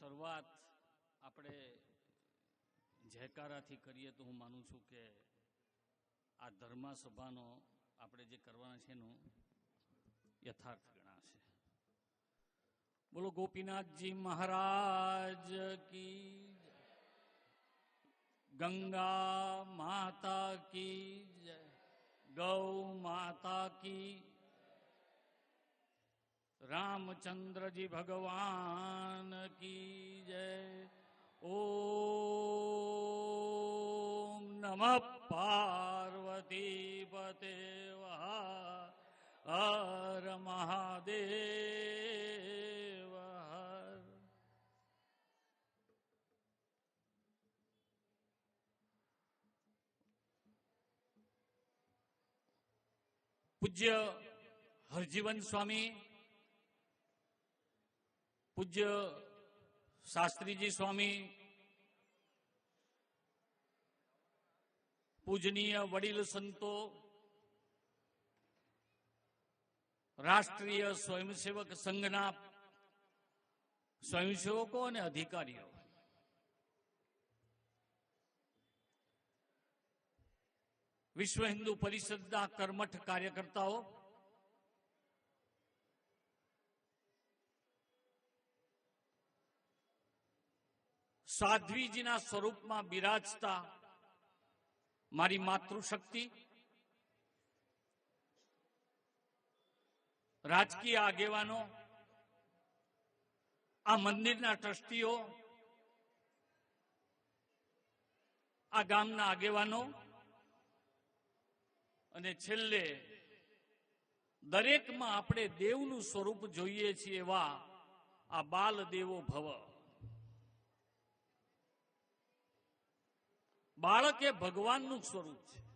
શરૂઆત આપણે જયકારાથી કરીએ તો હું માનું છું કે આ ધર્માસભાનો આપણે જે કરવાના છે એનું યથાર્થ ગણાશે. બોલો ગોપીનાથજી મહારાજ કી ગંગા માતા કી જય. ગૌ માતા કી રામચંદ્રજી ભગવાન કી જય ઓમ નમઃ પાર્વતી પતે હર મહાદેવ હર પૂજ્ય હરજીવન સ્વામી પૂજ્ય શાસ્ત્રીજી સ્વામી પૂજનીય વડીલ સંતો રાષ્ટ્રીય સ્વયંસેવક સંઘના સ્વયંસેવકો અને અધિકારીઓ વિશ્વ હિન્દુ પરિષદના કર્મઠ કાર્યકર્તાઓ સાધ્વીજીના સ્વરૂપમાં બિરાજતા મારી માતૃશક્તિ. રાજકીય આગેવાનો, આ મંદિરના ટ્રસ્ટીઓ, આ ગામના આગેવાનો અને છેલ્લે દરેકમાં આપણે દેવનું સ્વરૂપ જોઈએ છીએ એવા આ બાલ દેવો ભવ. બાળક એ ભગવાનનું સ્વરૂપ છે.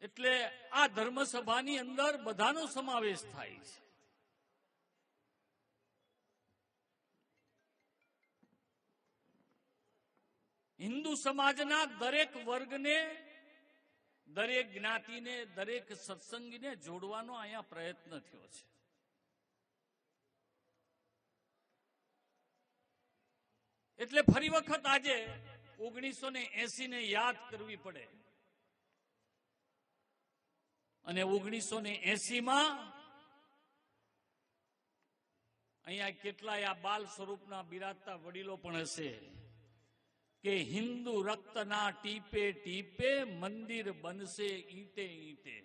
એટલે આ ધર્મસભાની અંદર બધાનો સમાવેશ થાય છે. હિન્દુ સમાજના દરેક વર્ગને, દરેક જ્ઞાતિને, દરેક સત્સંગીને જોડવાનો અહીંયા પ્રયત્ન થયો છે. એટલે ફરી વખત આજે ઓગણીસો ને એસી ને યાદ કરવી પડે. અને ઓગણીસો ને એસી માં અહીંયા કેટલાય આ બાલ સ્વરૂપના બિરાજતા વડીલો પણ હશે કે હિન્દુ રક્તના ટીપે ટીપે મંદિર બનશે ઈંટે ઈંટે.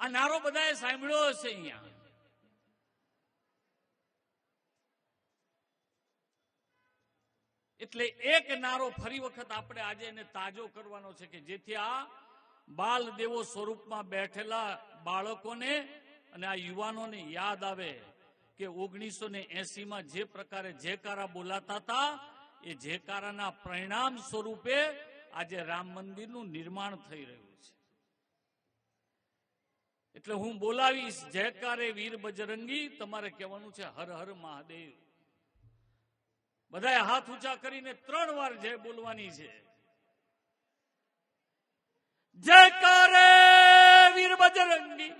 આ નારો બધાએ સાંભળ્યો હશે અહીંયા. એટલે એક નારો ફરી વખત આપણે આજે એને તાજો કરવાનો છે કે જેથી આ બાલ દેવો સ્વરૂપમાં બેઠેલા બાળકોને અને આ યુવાનોને યાદ આવે કે ઓગણીસો ને એસીમાં જે પ્રકારે જેકારા બોલાતા હતા, એ જેકારાના પરિણામ સ્વરૂપે આજે રામ મંદિરનું નિર્માણ થઈ રહ્યું છે. એટલે હું બોલાવીશ, જયકારે વીર બજરંગી, તમારે કહેવાનું છે હર હર મહાદેવ. બધાએ હાથ ઊંચા કરીને ત્રણ વાર જય બોલવાની છે. જયકારે વીર બજરંગી.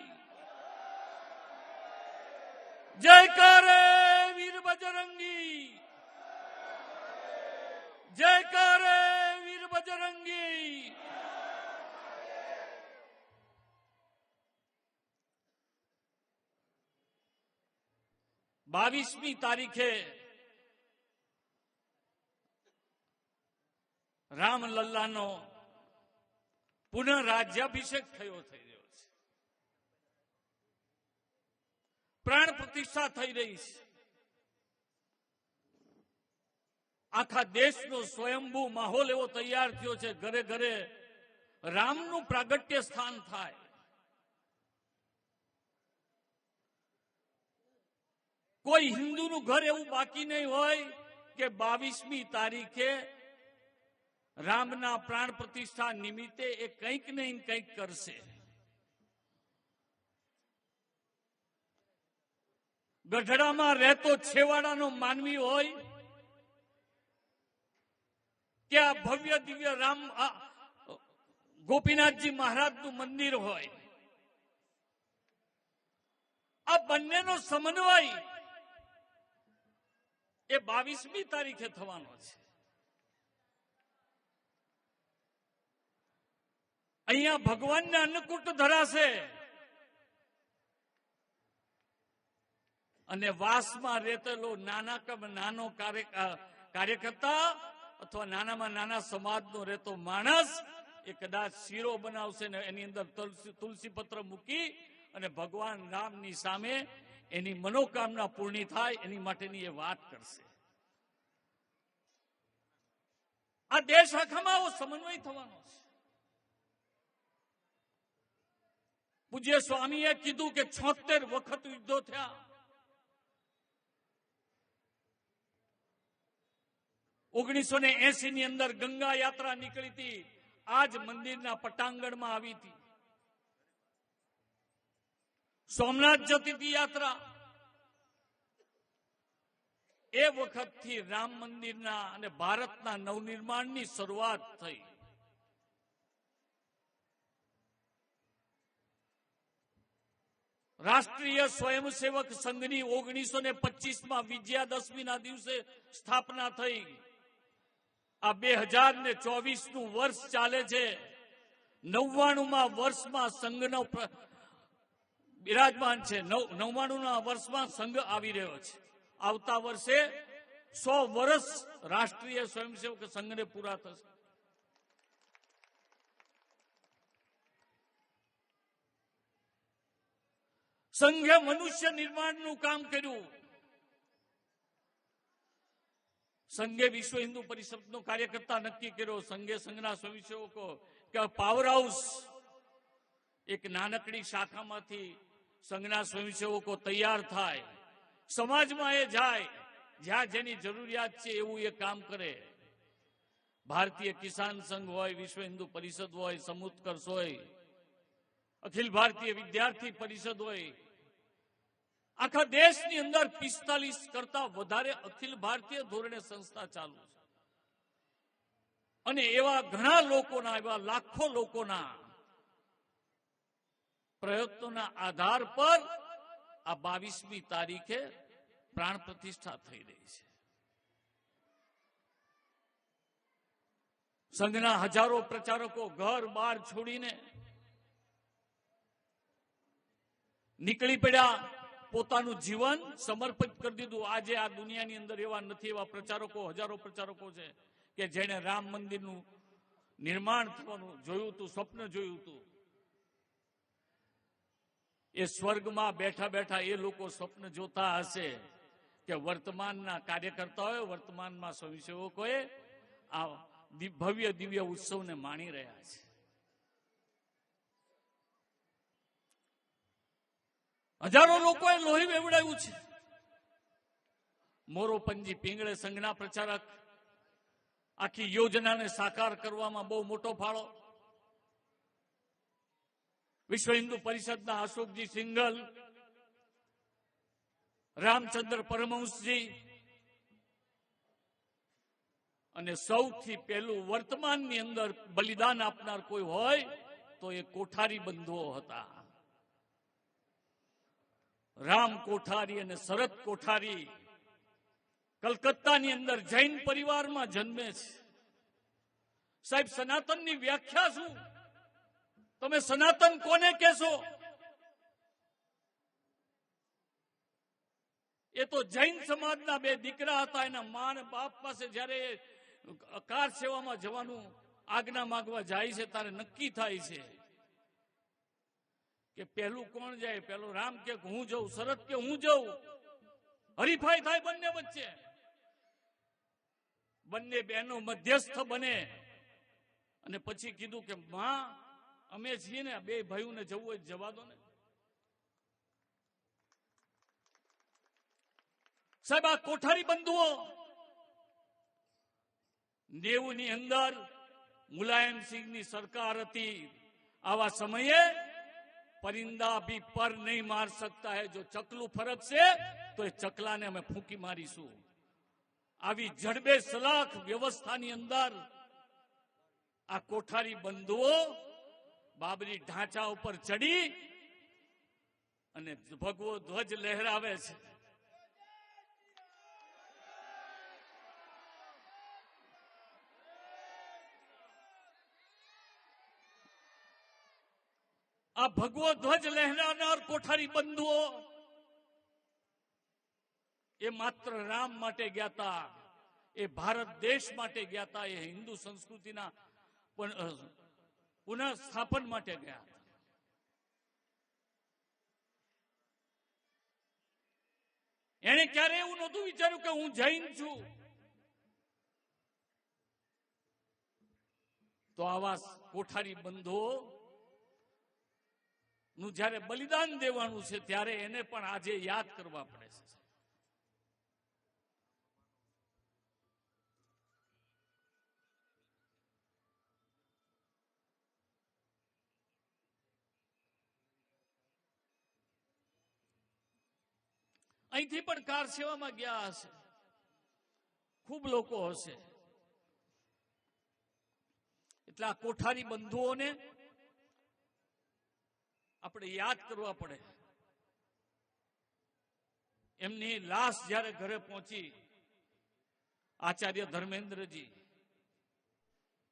જયકારે વીર બજરંગી. જયકારે વીર બજરંગી. બાવીસમી તારીખે રામલલ્લાનો પુનઃ રાજ્યાભિષેક થયો થઈ રહ્યો છે. પ્રાણ પ્રતિષ્ઠા થઈ રહી છે. આખા દેશનો સ્વયંભૂ માહોલ એવો તૈયાર થયો છે, ઘરે ઘરે રામનું પ્રાગટ્ય સ્થાન થાય. કોઈ હિન્દુનું ઘર એવું બાકી નહીં હોય કે બાવીસમી તારીખે રામના પ્રાણ પ્રતિષ્ઠા નિમિત્તે એ કંઈક ને કંઈક કરશે. ગઢડામાં રહેતો છેવાડાનો માનવી હોય કે આ ભવ્ય દિવ્ય રામ ગોપીનાથજી મહારાજનું મંદિર હોય. આ બંનેનો સમન્વય એ બાવીસમી તારીખે થવાનો છે. અહીંયા ભગવાનને અન્નકૂટ ધરાશે. અને વાસમાં રહેતેલો નાના કમ નાનો કાર્યકર્તા અથવા નાનામાં નાના સમાજનો રહેતો માણસ એ કદાચ શીરો બનાવશે ને એની અંદર તુલસી પત્ર મૂકી અને ભગવાન રામની સામે એની મનોકામના પૂર્ણ થાય એની માટેની એ વાત કરશે. આ દેશ આખામાં સમન્વય થવાનો છે. પૂજ્ય સ્વામીએ કીધું કે છોતેર વખત યુદ્ધો થયા. ઓગણીસો ને એસી ની અંદર ગંગા યાત્રા નીકળી હતી. આજ મંદિરના પટાંગણમાં આવી હતી. સોમનાથ જતી હતી યાત્રા. એ વખતથી રામ મંદિરના અને ભારતના નવનિર્માણની શરૂઆત થઈ. રાષ્ટ્રીય સ્વયંસેવક સંઘની ઓગણીસો ને પચીસમાં વિજયાદશમીના દિવસે સ્થાપના થઈ. આ બે હજાર ને ચોવીસનું વર્ષ ચાલે છે. નવ્વાણુંમાં વર્ષમાં સંઘનો બિરાજમાન છે. નવ્વાણુંના વર્ષમાં સંઘ આવી રહ્યો છે. આવતા વર્ષે સો વર્ષ રાષ્ટ્રીય સ્વયંસેવક સંઘને પૂરા થશે. સંઘે મનુષ્ય નિર્માણનું કામ કર્યું. સંઘે વિશ્વ હિન્દુ પરિષદનો કાર્યકર્તા નક્કી કર્યો. સંઘે સંઘના સ્વયંસેવકો કે પાવર હાઉસ એક નાનકડી શાખામાંથી સંઘના સ્વયંસેવકો તૈયાર થાય. સમાજમાં એ જાય. જ્યાં જેની જરૂરિયાત છે એવું એ કામ કરે. ભારતીય કિસાન સંઘ હોય, વિશ્વ હિન્દુ પરિષદ હોય સમુત્કર્ષ હોય, અખિલ ભારતીય વિદ્યાર્થી પરિષદ હોય આખા દેશની અંદર પિસ્તાલીસ કરતા વધારે અખિલ ભારતીય ધોરણે સંસ્થા ચાલુ છે. અને એવા ઘણા લોકોના, એવા લાખો લોકોના પ્રયત્નોના આધાર પર આ બાવીસમી તારીખે પ્રાણ પ્રતિષ્ઠા થઈ રહી છે. સંઘના હજારો પ્રચારકો ઘર બાર છોડીને નીકળી પડ્યા. પોતાનું જીવન સમર્પિત કરી દીધું. આજે આ દુનિયાની અંદર એવા નથી, એવા પ્રચારકો, હજારો પ્રચારકો છે કે જેણે રામ મંદિરનું નિર્માણ થવાનું જોયું હતું, સ્વપ્ન જોયું હતું. એ સ્વર્ગમાં બેઠા બેઠા એ લોકો સ્વપ્ન જોતા હશે કે વર્તમાનના કાર્યકર્તાઓએ, વર્તમાનમાં સ્વયંસેવકોએ આ ભવ્ય દિવ્ય ઉત્સવને માણી રહ્યા છે. હજારો લોકોએ લોહી વેવડાવ્યું છે. મોરોપંજી પિંગળે સંઘના પ્રચારક આખી યોજનાને સાકાર કરવામાં બહુ મોટો ફાળો. વિશ્વ હિન્દુ પરિષદના અશોકજી સિંઘલ, રામચંદ્ર પરમહંસજી અને સૌથી પહેલું વર્તમાનની અંદર બલિદાન આપનાર કોઈ હોય તો એ કોઠારી બંધુઓ હતા. રામ કોઠારી અને શરદ કોઠારી કલકત્તાની અંદર જૈન પરિવારમાં જન્મે છે. સાહેબ, સનાતનની વ્યાખ્યા શું? તમે સનાતન કોને કહેશો? એ તો જૈન સમાજના બે દીકરા હતા, એના મા બાપ પાસે જ્યારે કાર સેવામાં જવાનું આજ્ઞા માંગવા જાય છે, ત્યારે નક્કી થાય છે. કે પહેલું કોણ જાય? પેલું રામ કે હું જઉં? શરદ કે હું જઉં? હરીફાઈ થાય બંને વચ્ચે. બંને બહેનો મધ્યસ્થ બને. અને પછી કીધું કે, માં, અમે છીએ ને બે ભાઈઓને જવું હોય જવા દો ને. સાહેબ, આ કોઠારી બંધુઓ નેવું ની અંદર મુલાયમસિંહની સરકાર હતી. આવા સમયે પરિંદા ભી પર નહીં માર सकता है જો ચકલું ફરકશે તો એ ચકલાને અમે ફૂંકી મારીશું આવી જડબે સલાખ વ્યવસ્થાની અંદર આ કોઠારી બંધુઓ બાબરી ઢાંચા ઉપર ચડી અને ભગવો ધ્વજ લહેરાવે છે આ ભગવો ધ્વજ લહેરાનાર કોઠારી બંધુઓ એ માત્ર રામ માટે ગયા તા એ ભારત દેશ માટે ગયા તા એ હિન્દુ સંસ્કૃતિના પણ, અ, પુનઃ સ્થાપન માટે ગયા હતા એને ક્યારે એવું નહોતું વિચાર્યું કે હું જૈન છું તો આવા કોઠારી બંધુઓ નું જ્યારે બલિદાન દેવાનું છે, ત્યારે એને પણ આજે યાદ કરવા પડે છે. અહીંથી પણ કાર સેવામાં ગયા હશે. ખૂબ લોકો હશે. એટલે આ કોઠારી બંધુઓને આપણે યાદ કરવા પડે. એમની લાશ જ્યારે ઘરે પહોંચી, આચાર્ય ધર્મેન્દ્રજી,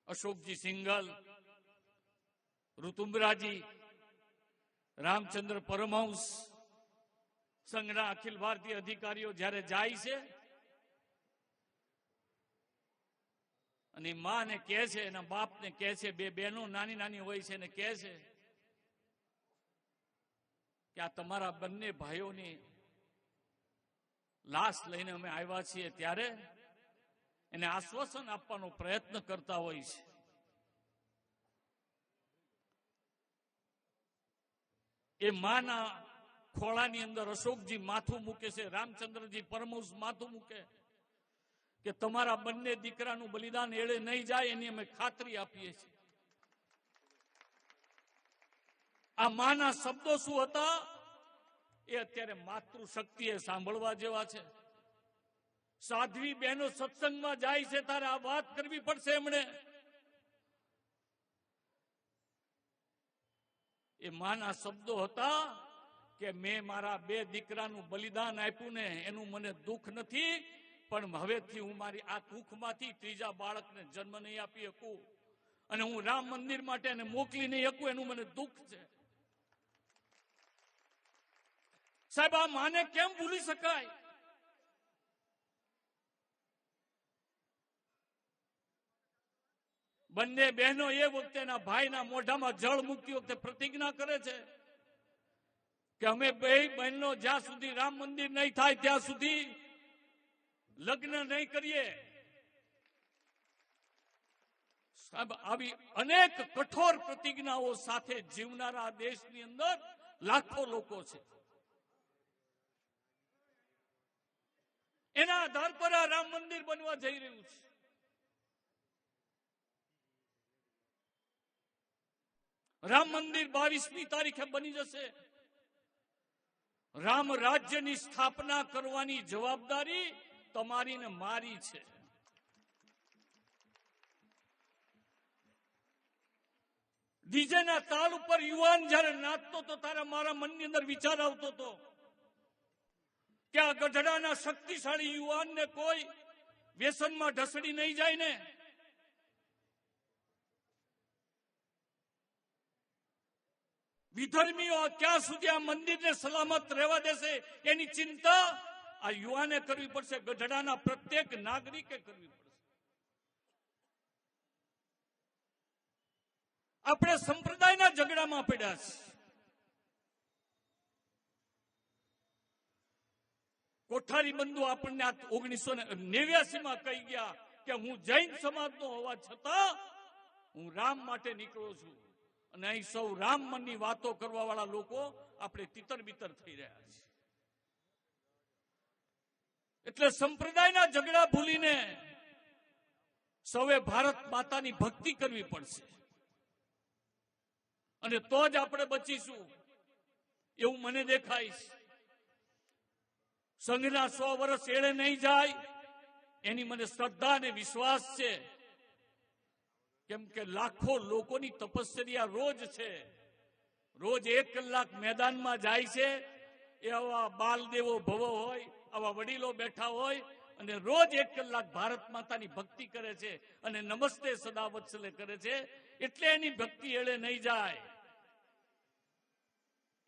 અશોકજી સિંગલ ઋતુમ્બરાજી રામચંદ્ર પરમહંસ, સંઘના અખિલ ભારતીય અધિકારીઓ જ્યારે જાય છે, અને માને કહે છે, એના બાપને કહે છે, બે બહેનો નાની નાની હોય છે, એને કહે છે કે આ તમારા બંને ભાઈઓની લાશ લઈને અમે આવ્યા છીએ ત્યારે એને આશ્વાસન આપવાનો પ્રયત્ન કરતા હોય છે. એ માના ખોળાની અંદર અશોકજી માથું મૂકે છે, રામચંદ્રજી પરમહંસ માથું મૂકે કે તમારા બંને દીકરાનું બલિદાન એળે નહીં જાય એની અમે ખાતરી આપીએ છીએ. આ માના શબ્દો શું હતા? એ અત્યારે માતૃશક્તિ એ સાંભળવા જેવા છે. સાધ્વી બહેનો સત્સંગમાં જાય છે, તારે આ વાત કરવી પડશે એમણે. એ માના શબ્દો હતા કે મેં મારા બે દીકરાનું બલિદાન આપ્યું ને એનું મને દુઃખ નથી, પણ હવેથી હું મારી આ દુઃખમાંથી ત્રીજા બાળકને જન્મ નહીં આપી શકું. અને હું રામ મંદિર માટે એને મોકલી નહીં શકું, એનું મને દુઃખ છે. સાહેબ, આ માને કેમ ભૂલી શકાય? બંને બહેનો એ વખતેના ભાઈના મોઢામાં જળ મૂકતી વખતે પ્રતિજ્ઞા કરે છે કે અમે બે બહેનો જ્યાં સુધી રામ મંદિર નહીં થાય ત્યાં સુધી લગ્ન નહીં કરીએ. સાહેબ, આવી અનેક કઠોર પ્રતિજ્ઞાઓ સાથે જીવનારા દેશની અંદર લાખો લોકો છે. એના આધાર પર આ રામ મંદિર બનવા જઈ રહ્યું છે. રામ મંદિર બાવીસમી તારીખે બની જશે. રામ રાજ્યની સ્થાપના કરવાની જવાબદારી તમારી ને મારી છે. ડીજેના તાલ ઉપર યુવાન જ્યારે નાચતો તો તારા મારા મનની અંદર વિચાર આવતો હતો કે આ ગઢડાના શક્તિશાળી યુવાનને કોઈ વ્યસનમાં ઢસડી નહીં જાય ને. વિધર્મીઓ ક્યાં સુધી આ મંદિરને સલામત રહેવા દેશે એની ચિંતા આ યુવાને કરવી પડશે, ગઢડાના પ્રત્યેક નાગરિકે કરવી પડશે. આપણે સંપ્રદાયના ઝઘડામાં પડ્યા છે. કોઠારી બંધુ આપણને ઓગણીસો નેવ્યાસી માં કહી ગયા કે હું જૈન સમાજનો હોવા છતાં હું રામ માટે નીકળું છું. અને અહીં સૌ રામ મનની વાતો કરવા વાળા લોકો આપણે તિતર બિતર થઈ રહ્યા છે. એટલે સંપ્રદાયના ઝઘડા ભૂલીને સૌએ ભારત માતાની ભક્તિ કરવી પડશે. અને તો જ આપણે બચીશું. એવું મને દેખાય છે. સંઘના સો વર્ષ એળે નહીં જાય. એની મને શ્રદ્ધા અને વિશ્વાસ છે. કેમ કે લાખો લોકોની તપશ્ચર્યા રોજ છે. રોજ એક કલાક મેદાનમાં જાય છે. એવા બાલદેવો ભવો હોય, આવા વડીલો બેઠા હોય અને રોજ એક કલાક ભારત માતાની ભક્તિ કરે છે અને નમસ્તે સદાવત્સલે કરે છે. એટલે એની ભક્તિ એળે નહીં જાય.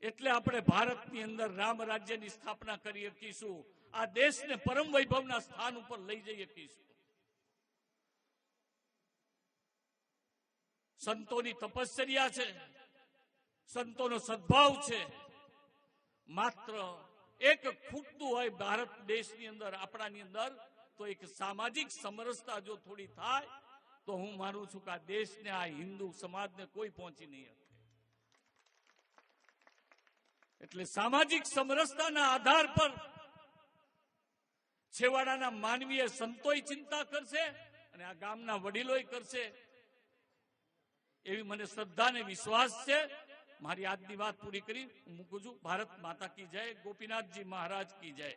એટલે આપણે ભારતની અંદર રામ રાજ્યની સ્થાપના કરી શકીશું. આ દેશને પરમ વૈભવના સ્થાન ઉપર લઈ જઈ શકીશું. સંતોની તપશ્ચર્યા છે. સંતોનો સદભાવ છે. માત્ર એક ખૂટતું હોય ભારત દેશની અંદર, આપણાની અંદર, તો એક સામાજિક સમરસતા જો થોડી થાય, તો હું માનું છું કે આ દેશને, આ હિન્દુ સમાજને કોઈ પહોંચી નહીં એટલે સામાજિક સમરસતાના આધાર પર છેવાડાના માનવીય સંતોય ચિંતા કરશે અને આ ગામના વડીલોય કરશે. એવી મને શ્રદ્ધા અને વિશ્વાસ છે. મારી આજની વાત પૂરી કરી. હું મૂકું છું. ભારત માતા કી જય. ગોપીનાથજી મહારાજ કી જય.